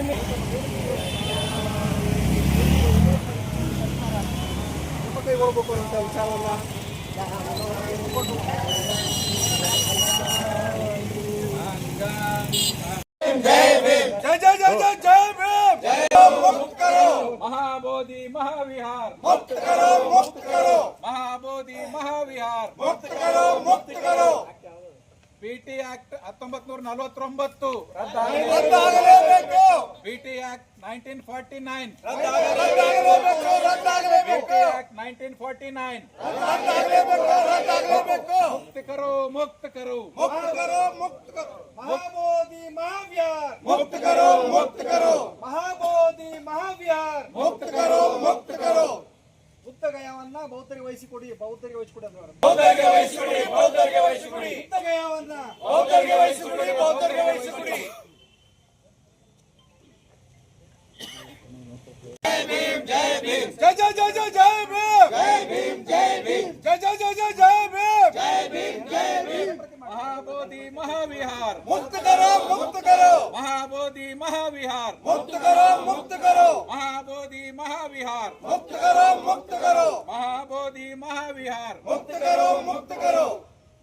జరుగుతుంది మహాబోధి మహావిహార్. ముక్త కరో ముక్త కరో మహాబోధి మహావిహార్. ముక్త కరో ముక్త కరో ಪಿಟಿ ಆಕ್ಟ್ ಹತ್ತೊಂಬತ್ ನೂರ ನಲವತ್ತೊಂಬತ್ತು ರದ್ದಾಗಲಿ ನೈನ್ಟೀನ್ ಫಾರ್ಟಿ ನೈನ್ करो मुक्त करो ಮುಕ್ತಕರು ಮುಕ್ತಕರು. ಮುಕ್ತಕರು ಮುಕ್ತಕರು. ಮಹಾಬೋಧಿ ಮಹಾವ್ಯಾರ್. ಮುಕ್ತಕರು ಮುಕ್ತಕರು. ಮಹಾಬೋಧಿ ಮಹಾವ್ಯಾರ್. ಮುಕ್ತಕರು ಮುಕ್ತಕರು. ಬುದ್ಧಗಯವನ್ನ ಬೌದ್ಧರಿಗೆ ವಹಿಸಿಕೊಡಿ ಬೌದ್ಧರಿಗೆ ವಹಿಸಿಕೊಡಿ ಬೌದ್ಧರಿಗೆ ವಹಿಸಿಕೊಡಿ ಬೌದ್ಧರಿಗೆ ವಹಿಸಿಕೊಡಿ. ಬುದ್ಧಗಯವನ್ನ ಬೌದ್ಧರಿಗೆ ವಹಿಸಿಕೊಡಿ ಬೌದ್ಧರಿಗೆ ವಹಿಸಿಕೊಡಿ. जय जय जय जय भीम जय भीम जय भीम जय जय जय जय जय भीम जय भीम जय भीम महाबोधि महाविहार मुक्त करो मुक्त करो महाबोधि महाविहार मुक्त करो मुक्त करो महाबोधि महाविहार मुक्त करो मुक्त करो महाबोधि महाविहार मुक्त करो मुक्त करो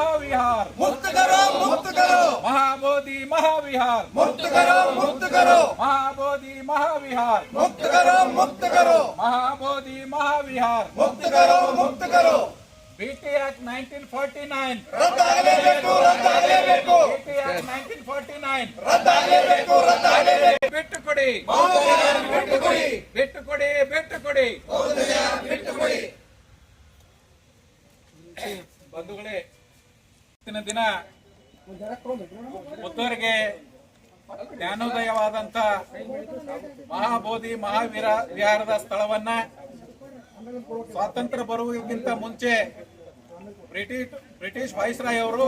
महाविहार। मुक्त करो मुक्त करो। महाबोधि महाविहार। मुक्त करो मुक्त करो। महाबोधि महाविहार। मुक्त करो मुक्त करो। महाबोधि महाविहार। मुक्त करो मुक्त करो। बीटी एक्ट 1949 रद्द ಆಗಲೇಬೇಕು ರದ್ದ ಆಗಲೇಬೇಕು बीटी एक्ट 1949 ರದ್ದ ಆಗಲೇಬೇಕು ಇವತ್ತಿನ ದಿನ ಪುತ್ತೂರಿಗೆ ಜ್ಞಾನೋದಯವಾದಂತ ಮಹಾಬೋಧಿ ಮಹಾವೀರ ವಿಹಾರದ ಸ್ಥಳವನ್ನ ಸ್ವಾತಂತ್ರ್ಯ ಬರುವುದಕ್ಕಿಂತ ಮುಂಚೆ ಬ್ರಿಟಿಷ್ ಬ್ರಿಟಿಷ್ ವಾಯ್ಸ್ರಾಯ್ ಅವರು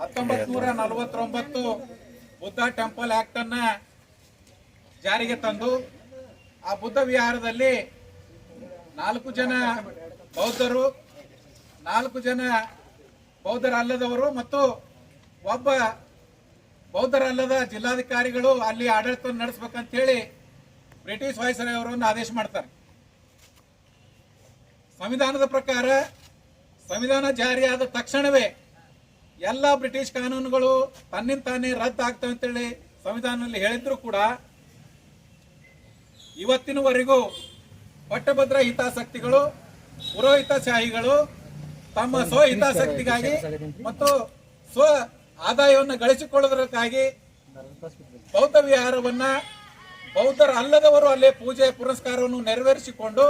ಹತ್ತೊಂಬತ್ ನೂರ ನಲವತ್ತೊಂಬತ್ತು ಬುದ್ಧ ಟೆಂಪಲ್ ಆಕ್ಟ್ ಅನ್ನ ಜಾರಿಗೆ ತಂದು ಆ ಬುದ್ಧ ವಿಹಾರದಲ್ಲಿ ನಾಲ್ಕು ಜನ ಬೌದ್ಧರು, ನಾಲ್ಕು ಜನ ಬೌದ್ಧರಲ್ಲದವರು ಮತ್ತು ಒಬ್ಬ ಬೌದ್ಧರಲ್ಲದ ಜಿಲ್ಲಾಧಿಕಾರಿಗಳು ಅಲ್ಲಿ ಆಡಳಿತ ನಡೆಸಬೇಕಂತ ಹೇಳಿ ಬ್ರಿಟಿಷ್ ವಾಯ್ಸರಾಯ್ ಅವರನ್ನು ಆದೇಶ ಮಾಡ್ತಾರೆ. ಸಂವಿಧಾನದ ಪ್ರಕಾರ ಸಂವಿಧಾನ ಜಾರಿಯಾದ ತಕ್ಷಣವೇ ಎಲ್ಲ ಬ್ರಿಟಿಷ್ ಕಾನೂನುಗಳು ತನ್ನಿಂದ ತಾನೇ ರದ್ದು ಆಗ್ತವೆ ಅಂತೇಳಿ ಸಂವಿಧಾನದಲ್ಲಿ ಹೇಳಿದ್ರು ಕೂಡ ಇವತ್ತಿನವರೆಗೂ ಪಟ್ಟಭದ್ರ ಹಿತಾಸಕ್ತಿಗಳು ಪುರೋಹಿತಶಾಹಿಗಳು ತಮ್ಮ ಸ್ವ ಹಿತಾಸಕ್ತಿಗಾಗಿ ಮತ್ತು ಸ್ವ ಆದಾಯವನ್ನು ಗಳಿಸಿಕೊಳ್ಳುವುದಕ್ಕಾಗಿ ಬೌದ್ಧ ವಿಹಾರವನ್ನ ಬೌದ್ಧರ ಅಲ್ಲದವರು ಅಲ್ಲೇ ಪೂಜೆ ಪುರಸ್ಕಾರವನ್ನು ನೆರವೇರಿಸಿಕೊಂಡು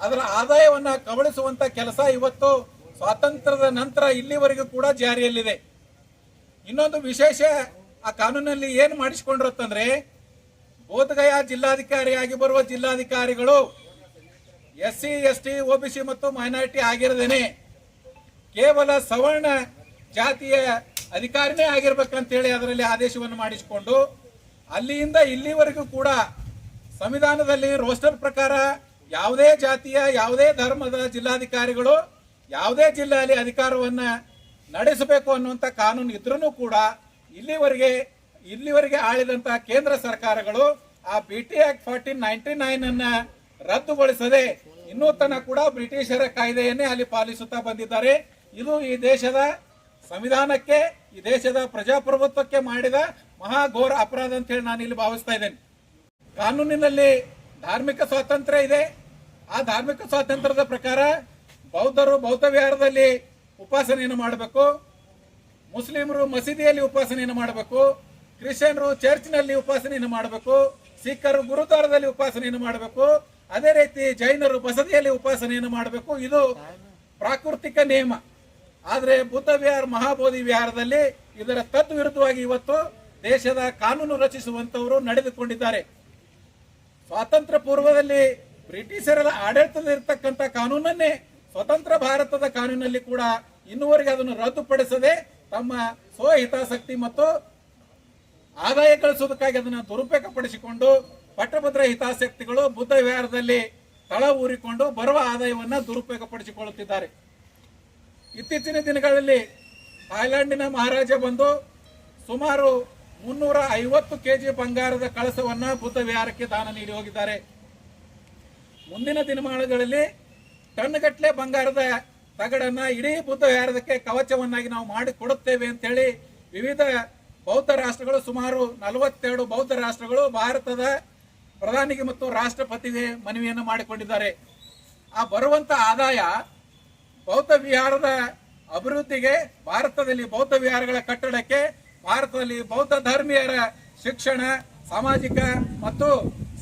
ಅದರ ಆದಾಯವನ್ನ ಕಬಳಿಸುವಂತ ಕೆಲಸ ಇವತ್ತು ಸ್ವಾತಂತ್ರ್ಯದ ನಂತರ ಇಲ್ಲಿವರೆಗೂ ಕೂಡ ಜಾರಿಯಲ್ಲಿದೆ. ಇನ್ನೊಂದು ವಿಶೇಷ ಆ ಕಾನೂನಲ್ಲಿ ಏನು ಮಾಡಿಸಿಕೊಂಡಿರುತ್ತಂದ್ರೆ ಬೋಧಗಯಾ ಜಿಲ್ಲಾಧಿಕಾರಿಯಾಗಿ ಬರುವ ಜಿಲ್ಲಾಧಿಕಾರಿಗಳು S C S T OBC ಮತ್ತು ಮೈನಾರಿಟಿ ಆಗಿರದೇನೆ ಕೇವಲ ಸವರ್ಣ ಜಾತಿಯ ಅಧಿಕಾರಿನೇ ಆಗಿರ್ಬೇಕಂತೇಳಿ ಅದರಲ್ಲಿ ಆದೇಶವನ್ನು ಮಾಡಿಸಿಕೊಂಡು ಅಲ್ಲಿಯಿಂದ ಇಲ್ಲಿವರೆಗೂ ಕೂಡ ಸಂವಿಧಾನದಲ್ಲಿ ರೋಸ್ಟರ್ ಪ್ರಕಾರ ಯಾವುದೇ ಜಾತಿಯ, ಯಾವುದೇ ಧರ್ಮದ ಜಿಲ್ಲಾಧಿಕಾರಿಗಳು ಯಾವುದೇ ಜಿಲ್ಲೆಯಲ್ಲಿ ಅಧಿಕಾರವನ್ನ ನಡೆಸಬೇಕು ಅನ್ನುವಂಥ ಕಾನೂನು ಇದ್ರೂ ಕೂಡ ಇಲ್ಲಿವರೆಗೆ ಇಲ್ಲಿವರೆಗೆ ಆಳಿದಂತಹ ಕೇಂದ್ರ ಸರ್ಕಾರಗಳು ಆ B T act fourteen ninety nine ಅನ್ನ ರದ್ದುಗೊಳಿಸದೆ ಇನ್ನೂ ತನಕ ಕೂಡ ಬ್ರಿಟಿಷರ ಕಾಯ್ದೆಯನ್ನೇ ಅಲ್ಲಿ ಪಾಲಿಸುತ್ತಾ ಬಂದಿದ್ದಾರೆ. ಇದು ಈ ದೇಶದ ಸಂವಿಧಾನಕ್ಕೆ, ಈ ದೇಶದ ಪ್ರಜಾಪ್ರಭುತ್ವಕ್ಕೆ ಮಾಡಿದ ಮಹಾಘೋರ ಅಪರಾಧ ಅಂತ ಹೇಳಿ ನಾನು ಇಲ್ಲಿ ಭಾವಿಸ್ತಾ ಇದ್ದೇನೆ. ಕಾನೂನಿನಲ್ಲಿ ಧಾರ್ಮಿಕ ಸ್ವಾತಂತ್ರ್ಯ ಇದೆ. ಆ ಧಾರ್ಮಿಕ ಸ್ವಾತಂತ್ರ್ಯದ ಪ್ರಕಾರ ಬೌದ್ಧರು ಬೌದ್ಧ ವಿಹಾರದಲ್ಲಿ ಉಪಾಸನೆಯನ್ನು ಮಾಡಬೇಕು. ಮುಸ್ಲಿಮರು ಮಸೀದಿಯಲ್ಲಿ ಉಪಾಸನೆಯನ್ನು ಮಾಡಬೇಕು. ಕ್ರಿಶ್ಚಿಯನ್ರು ಚರ್ಚ್ನಲ್ಲಿ ಉಪಾಸನೆಯನ್ನು ಮಾಡಬೇಕು. ಸಿಖ್ಖರು ಗುರುದ್ವಾರದಲ್ಲಿ ಉಪಾಸನೆಯನ್ನು ಮಾಡಬೇಕು. ಅದೇ ರೀತಿ ಜೈನರು ಬಸದಿಯಲ್ಲಿ ಉಪಾಸನೆಯನ್ನು ಮಾಡಬೇಕು. ಇದು ಪ್ರಾಕೃತಿಕ ನಿಯಮ. ಆದರೆ ಬುದ್ಧ ವಿಹಾರ, ಮಹಾಬೋಧಿ ವಿಹಾರದಲ್ಲಿ ಇದರ ತದ್ವಿರುದ್ಧವಾಗಿ ಇವತ್ತು ದೇಶದ ಕಾನೂನು ರಚಿಸುವಂತವರು ನಡೆದುಕೊಂಡಿದ್ದಾರೆ. ಸ್ವಾತಂತ್ರ್ಯ ಪೂರ್ವದಲ್ಲಿ ಬ್ರಿಟಿಷರ ಆಡಳಿತದಲ್ಲಿರ್ತಕ್ಕಂಥ ಕಾನೂನನ್ನೇ ಸ್ವತಂತ್ರ ಭಾರತದ ಕಾನೂನಲ್ಲಿ ಕೂಡ ಇನ್ನುವರೆಗೆ ಅದನ್ನು ರದ್ದುಪಡಿಸದೆ ತಮ್ಮ ಸ್ವಹಿತಾಸಕ್ತಿ ಮತ್ತು ಆದಾಯ ಗಳಿಸುವುದಕ್ಕಾಗಿ ಅದನ್ನು ದುರುಪಯೋಗಪಡಿಸಿಕೊಂಡು ಪಟ್ಟಭದ್ರ ಹಿತಾಸಕ್ತಿಗಳು ಬುದ್ಧ ವಿಹಾರದಲ್ಲಿ ತಳ ಊರಿಕೊಂಡು ಬರುವ ಆದಾಯವನ್ನ ದುರುಪಯೋಗಪಡಿಸಿಕೊಳ್ಳುತ್ತಿದ್ದಾರೆ. ಇತ್ತೀಚಿನ ದಿನಗಳಲ್ಲಿ ಥಾಯ್ಲೆಂಡಿನ ಮಹಾರಾಜ ಬಂದು ಸುಮಾರು ಮುನ್ನೂರ ಐವತ್ತು ಕೆಜಿ ಬಂಗಾರದ ಕಳಸವನ್ನ ಬುದ್ಧ ವಿಹಾರಕ್ಕೆ ದಾನ ನೀಡಿ ಹೋಗಿದ್ದಾರೆ. ಮುಂದಿನ ದಿನಮಾನಗಳಲ್ಲಿ ಟನ್ಗಟ್ಟಲೆ ಬಂಗಾರದ ತಗಡನ್ನ ಇಡೀ ಬುದ್ಧ ವಿಹಾರದಕ್ಕೆ ಕವಚವನ್ನಾಗಿ ನಾವು ಮಾಡಿ ಕೊಡುತ್ತೇವೆ ಅಂತ ಹೇಳಿ ವಿವಿಧ ಬೌದ್ಧ ರಾಷ್ಟ್ರಗಳು ಸುಮಾರು ನಲವತ್ತೆರಡು ಬೌದ್ಧ ರಾಷ್ಟ್ರಗಳು ಭಾರತದ ಪ್ರಧಾನಿಗೆ ಮತ್ತು ರಾಷ್ಟ್ರಪತಿಗೆ ಮನವಿಯನ್ನು ಮಾಡಿಕೊಂಡಿದ್ದಾರೆ. ಆ ಬರುವಂತ ಆದಾಯ ಬೌದ್ಧ ವಿಹಾರದ ಅಭಿವೃದ್ಧಿಗೆ ಭಾರತದಲ್ಲಿ ಬೌದ್ಧ ವಿಹಾರಗಳ ಕಟ್ಟಡಕ್ಕೆ, ಭಾರತದಲ್ಲಿ ಬೌದ್ಧ ಧರ್ಮೀಯರ ಶಿಕ್ಷಣ, ಸಾಮಾಜಿಕ ಮತ್ತು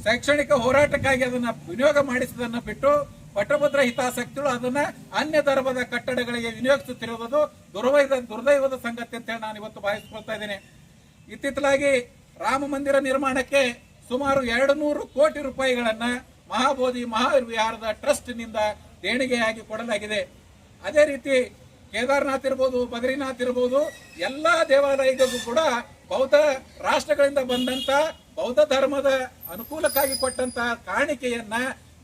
ಶೈಕ್ಷಣಿಕ ಹೋರಾಟಕ್ಕಾಗಿ ಅದನ್ನ ವಿನಿಯೋಗ ಮಾಡಿಸುವುದನ್ನು ಬಿಟ್ಟು ಪಟ್ಟಭದ್ರ ಹಿತಾಸಕ್ತಿಗಳು ಅದನ್ನ ಅನ್ಯ ಧರ್ಮದ ಕಟ್ಟಡಗಳಿಗೆ ವಿನಿಯೋಗಿಸುತ್ತಿರುವುದು ದುರ್ವೈದ ದುರ್ದೈವದ ಸಂಗತಿ ಅಂತ ಹೇಳಿ ನಾನು ಇವತ್ತು ಭಾವಿಸ್ಕೊಳ್ತಾ ಇದ್ದೇನೆ. ಇತ್ತಿತ್ತಲಾಗಿ ರಾಮ ಮಂದಿರ ನಿರ್ಮಾಣಕ್ಕೆ ಸುಮಾರು ಎರಡು ನೂರು ಕೋಟಿ ರೂಪಾಯಿಗಳನ್ನ ಮಹಾಬೋಧಿ ಮಹಾವಿಹಾರದ ಟ್ರಸ್ಟ್ನಿಂದ ದೇಣಿಗೆಯಾಗಿ ಕೊಡಲಾಗಿದೆ. ಅದೇ ರೀತಿ ಕೇದಾರ್ನಾಥ್ ಇರ್ಬೋದು, ಬದ್ರಿನಾಥ್ ಇರ್ಬೋದು, ಎಲ್ಲಾ ದೇವಾಲಯಗಳಿಗೂ ಕೂಡ ಬೌದ್ಧ ರಾಷ್ಟ್ರಗಳಿಂದ ಬಂದಂತ ಬೌದ್ಧ ಧರ್ಮದ ಅನುಕೂಲಕ್ಕಾಗಿ ಕೊಟ್ಟಂತ ಕಾಣಿಕೆಯನ್ನ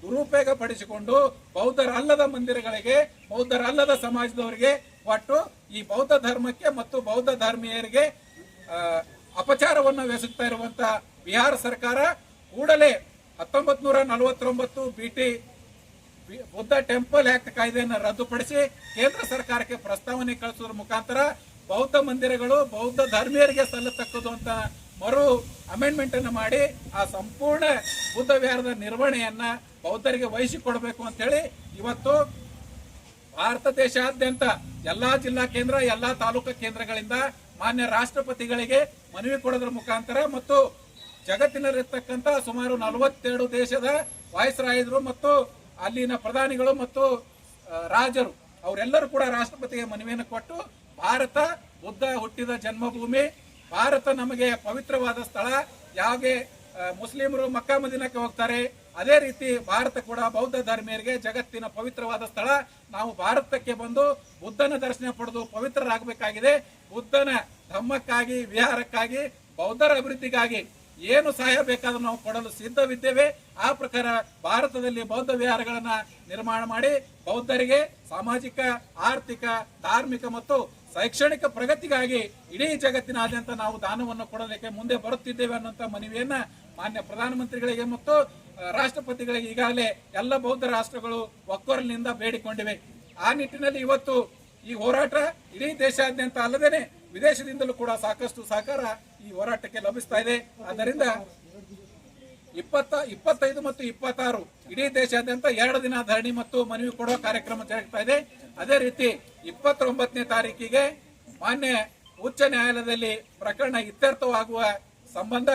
ದುರುಪಯೋಗ ಪಡಿಸಿಕೊಂಡು ಬೌದ್ಧರಲ್ಲದ ಮಂದಿರಗಳಿಗೆ ಬೌದ್ಧರಲ್ಲದ ಸಮಾಜದವರಿಗೆ ಕೊಟ್ಟು ಈ ಬೌದ್ಧ ಧರ್ಮಕ್ಕೆ ಮತ್ತು ಬೌದ್ಧ ಧರ್ಮೀಯರಿಗೆ ಅಪಚಾರವನ್ನು ಎಸಗ್ತಾ ಇರುವಂತ ಬಿಹಾರ ಸರ್ಕಾರ ಕೂಡಲೇ ಹತ್ತೊಂಬತ್ ನೂರ ನಲವತ್ತೊಂಬತ್ತು ಬಿಟಿ ಬುದ್ಧ ಟೆಂಪಲ್ ಆಕ್ಟ್ ಕಾಯ್ದೆಯನ್ನು ರದ್ದುಪಡಿಸಿ ಕೇಂದ್ರ ಸರ್ಕಾರಕ್ಕೆ ಪ್ರಸ್ತಾವನೆ ಕಳಿಸೋದ್ರ ಮುಖಾಂತರ ಬೌದ್ಧ ಮಂದಿರಗಳು ಬೌದ್ಧ ಧರ್ಮೀಯರಿಗೆ ಸಲ್ಲತಕ್ಕದು ಅಂತ ಮರು ಅಮೆಂಡ್ಮೆಂಟ್ ಅನ್ನು ಮಾಡಿ ಆ ಸಂಪೂರ್ಣ ಬುದ್ಧ ವಿಹಾರದ ನಿರ್ವಹಣೆಯನ್ನ ಬೌದ್ಧರಿಗೆ ವಹಿಸಿಕೊಡಬೇಕು ಅಂತ ಹೇಳಿ ಇವತ್ತು ಭಾರತ ದೇಶಾದ್ಯಂತ ಎಲ್ಲಾ ಜಿಲ್ಲಾ ಕೇಂದ್ರ, ಎಲ್ಲಾ ತಾಲೂಕು ಕೇಂದ್ರಗಳಿಂದ ಮಾನ್ಯ ರಾಷ್ಟ್ರಪತಿಗಳಿಗೆ ಮನವಿ ಕೊಡೋದ್ರ ಮುಖಾಂತರ ಮತ್ತು ಜಗತ್ತಿನಲ್ಲಿರ್ತಕ್ಕಂಥ ಸುಮಾರು ನಲವತ್ತೆರಡು ದೇಶದ ವಾಯ್ಸ್ರಾಯಿದ್ರು ಮತ್ತು ಅಲ್ಲಿನ ಪ್ರಧಾನಿಗಳು ಮತ್ತು ರಾಜರು, ಅವರೆಲ್ಲರೂ ಕೂಡ ರಾಷ್ಟ್ರಪತಿಗೆ ಮನವಿಯನ್ನು ಕೊಟ್ಟು, ಭಾರತ ಬುದ್ಧ ಹುಟ್ಟಿದ ಜನ್ಮಭೂಮಿ, ಭಾರತ ನಮಗೆ ಪವಿತ್ರವಾದ ಸ್ಥಳ, ಯಾವಾಗೆ ಮುಸ್ಲಿಮರು ಮಕ್ಕಾ ಮದಿನಕ್ಕೆ ಹೋಗ್ತಾರೆ, ಅದೇ ರೀತಿ ಭಾರತ ಕೂಡ ಬೌದ್ಧ ಧರ್ಮೀಯರಿಗೆ ಜಗತ್ತಿನ ಪವಿತ್ರವಾದ ಸ್ಥಳ. ನಾವು ಭಾರತಕ್ಕೆ ಬಂದು ಬುದ್ಧನ ದರ್ಶನ ಪಡೆದು ಪವಿತ್ರರಾಗಬೇಕಾಗಿದೆ. ಬುದ್ಧನ ಧಮ್ಮಕ್ಕಾಗಿ ವಿಹಾರಕ್ಕಾಗಿ, ಬೌದ್ಧರ ಅಭಿವೃದ್ಧಿಗಾಗಿ ಏನು ಸಹಾಯ ಬೇಕಾದರೂ ನಾವು ಕೊಡಲು ಸಿದ್ಧವಿದ್ದೇವೆ. ಆ ಪ್ರಕಾರ ಭಾರತದಲ್ಲಿ ಬೌದ್ಧ ವಿಹಾರಗಳನ್ನು ನಿರ್ಮಾಣ ಮಾಡಿ ಬೌದ್ಧರಿಗೆ ಸಾಮಾಜಿಕ, ಆರ್ಥಿಕ, ಧಾರ್ಮಿಕ ಮತ್ತು ಶೈಕ್ಷಣಿಕ ಪ್ರಗತಿಗಾಗಿ ಇಡೀ ಜಗತ್ತಿನಾದ್ಯಂತ ನಾವು ದಾನವನ್ನು ಕೊಡಲಿಕ್ಕೆ ಮುಂದೆ ಬರುತ್ತಿದ್ದೇವೆ ಅನ್ನುವಂಥ ಮನವಿಯನ್ನ ಮಾನ್ಯ ಪ್ರಧಾನಮಂತ್ರಿಗಳಿಗೆ ಮತ್ತು ರಾಷ್ಟ್ರಪತಿಗಳಿಗೆ ಈಗಾಗಲೇ ಎಲ್ಲ ಬೌದ್ಧ ರಾಷ್ಟ್ರಗಳು ಒಕ್ಕೊರಲಿನಿಂದ ಬೇಡಿಕೊಂಡಿವೆ. ಆ ನಿಟ್ಟಿನಲ್ಲಿ ಇವತ್ತು ಈ ಹೋರಾಟ ಇಡೀ ದೇಶಾದ್ಯಂತ ಅಲ್ಲದೇನೆ ವಿದೇಶದಿಂದಲೂ ಕೂಡ ಸಾಕಷ್ಟು ಸಹಕಾರ ಈ ಹೋರಾಟಕ್ಕೆ ಲಭಿಸ್ತಾ ಇದೆ. ಆದ್ದರಿಂದ ಇಪ್ಪತ್ತ, ಇಪ್ಪತ್ತೈದು ಮತ್ತು ಇಪ್ಪತ್ತಾರು ಇಡೀ ದೇಶಾದ್ಯಂತ ಎರಡು ದಿನ ಧರಣಿ ಮತ್ತು ಮನವಿ ಕೊಡುವ ಕಾರ್ಯಕ್ರಮ ಜರುಗ್ತಾ ಇದೆ. ಅದೇ ರೀತಿ ಇಪ್ಪತ್ತೊಂಬತ್ತನೇ ತಾರೀಕಿಗೆ ಮಾನ್ಯ ಉಚ್ಚ ನ್ಯಾಯಾಲಯದಲ್ಲಿ ಪ್ರಕರಣ ಇತ್ಯರ್ಥವಾಗುವ ಸಂಬಂಧ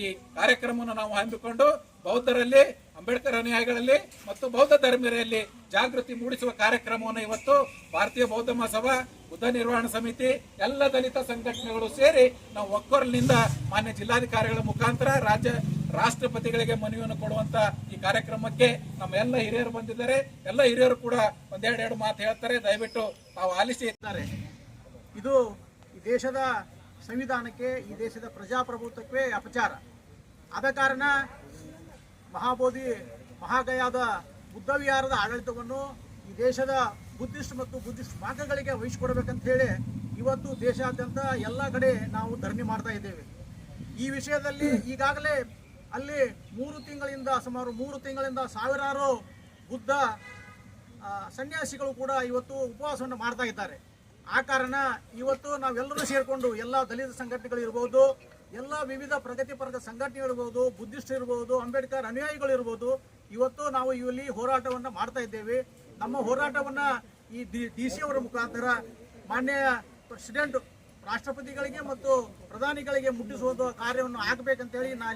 ಈ ಕಾರ್ಯಕ್ರಮವನ್ನು ನಾವು ಹಮ್ಮಿಕೊಂಡು ಬೌದ್ಧರಲ್ಲಿ, ಅಂಬೇಡ್ಕರ್ ಅನುಯಾಯಿಗಳಲ್ಲಿ ಮತ್ತು ಬೌದ್ಧ ಧರ್ಮೀಯರಲ್ಲಿ ಜಾಗೃತಿ ಮೂಡಿಸುವ ಕಾರ್ಯಕ್ರಮವನ್ನು ಇವತ್ತು ಭಾರತೀಯ ಬೌದ್ಧ ಮಹಾಸಭಾ, ಬುದ್ಧ ನಿರ್ವಹಣಾ ಸಮಿತಿ, ಎಲ್ಲ ದಲಿತ ಸಂಘಟನೆಗಳು ಸೇರಿ ನಾವು ಒಕ್ಕೊರಲಿನಿಂದ ಮಾನ್ಯ ಜಿಲ್ಲಾಧಿಕಾರಿಗಳ ಮುಖಾಂತರ ರಾಜ್ಯ ರಾಷ್ಟ್ರಪತಿಗಳಿಗೆ ಮನವಿಯನ್ನು ಕೊಡುವಂತ ಈ ಕಾರ್ಯಕ್ರಮಕ್ಕೆ ನಮ್ಮ ಎಲ್ಲ ಹಿರಿಯರು ಬಂದಿದ್ದಾರೆ. ಎಲ್ಲ ಹಿರಿಯರು ಕೂಡ ಒಂದೆರಡೆರಡು ಮಾತು ಹೇಳ್ತಾರೆ. ದಯವಿಟ್ಟು ತಾವು ಆಲಿಸಿ ಇದ್ದಾರೆ. ಇದು ಈ ದೇಶದ ಸಂವಿಧಾನಕ್ಕೆ, ಈ ದೇಶದ ಪ್ರಜಾಪ್ರಭುತ್ವಕ್ಕೆ ಅಪಚಾರ. ಆದ ಕಾರಣ ಮಹಾಬೋಧಿ, ಮಹಾಗಯಾದ ಬುದ್ಧವಿಹಾರದ ಆಡಳಿತವನ್ನು ಈ ದೇಶದ ಬುದ್ಧಿಸ್ಟ್ ಮತ್ತು ಬುದ್ಧಿಸ್ಟ್ ಮಾರ್ಗಗಳಿಗೆ ವಹಿಸಿಕೊಡ್ಬೇಕಂತ ಹೇಳಿ ಇವತ್ತು ದೇಶಾದ್ಯಂತ ಎಲ್ಲ ಕಡೆ ನಾವು ಧರಣಿ ಮಾಡ್ತಾ ಇದ್ದೇವೆ. ಈ ವಿಷಯದಲ್ಲಿ ಈಗಾಗಲೇ ಅಲ್ಲಿ ಮೂರು ತಿಂಗಳಿಂದ, ಸುಮಾರು ಮೂರು ತಿಂಗಳಿಂದ ಸಾವಿರಾರು ಬುದ್ಧ ಸನ್ಯಾಸಿಗಳು ಕೂಡ ಇವತ್ತು ಉಪವಾಸವನ್ನು ಮಾಡ್ತಾ ಇದ್ದಾರೆ. ಆ ಕಾರಣ ಇವತ್ತು ನಾವೆಲ್ಲರೂ ಸೇರಿಕೊಂಡು ಎಲ್ಲ ದಲಿತ ಸಂಘಟನೆಗಳು ಇರ್ಬೋದು ಎಲ್ಲ ವಿವಿಧ ಪ್ರಗತಿಪರದ ಸಂಘಟನೆಗಳು ಇರ್ಬೋದು ಬುದ್ಧಿಸ್ಟ್ ಇರ್ಬೋದು, ಅಂಬೇಡ್ಕರ್ ಅನುಯಾಯಿಗಳು ಇರ್ಬೋದು, ಇವತ್ತು ನಾವು ಇಲ್ಲಿ ಹೋರಾಟವನ್ನು ಮಾಡ್ತಾ ಇದ್ದೇವೆ. ನಮ್ಮ ಹೋರಾಟವನ್ನು ಈ ಡಿ ಸಿ ಅವರ ಮುಖಾಂತರ ಮಾನ್ಯ ಪ್ರೆಸಿಡೆಂಟ್ ರಾಷ್ಟ್ರಪತಿಗಳಿಗೆ ಮತ್ತು ಪ್ರಧಾನಿಗಳಿಗೆ ಮುಟ್ಟಿಸುವುದು ಕಾರ್ಯವನ್ನು ಆಗಬೇಕಂತೇಳಿ ನಾ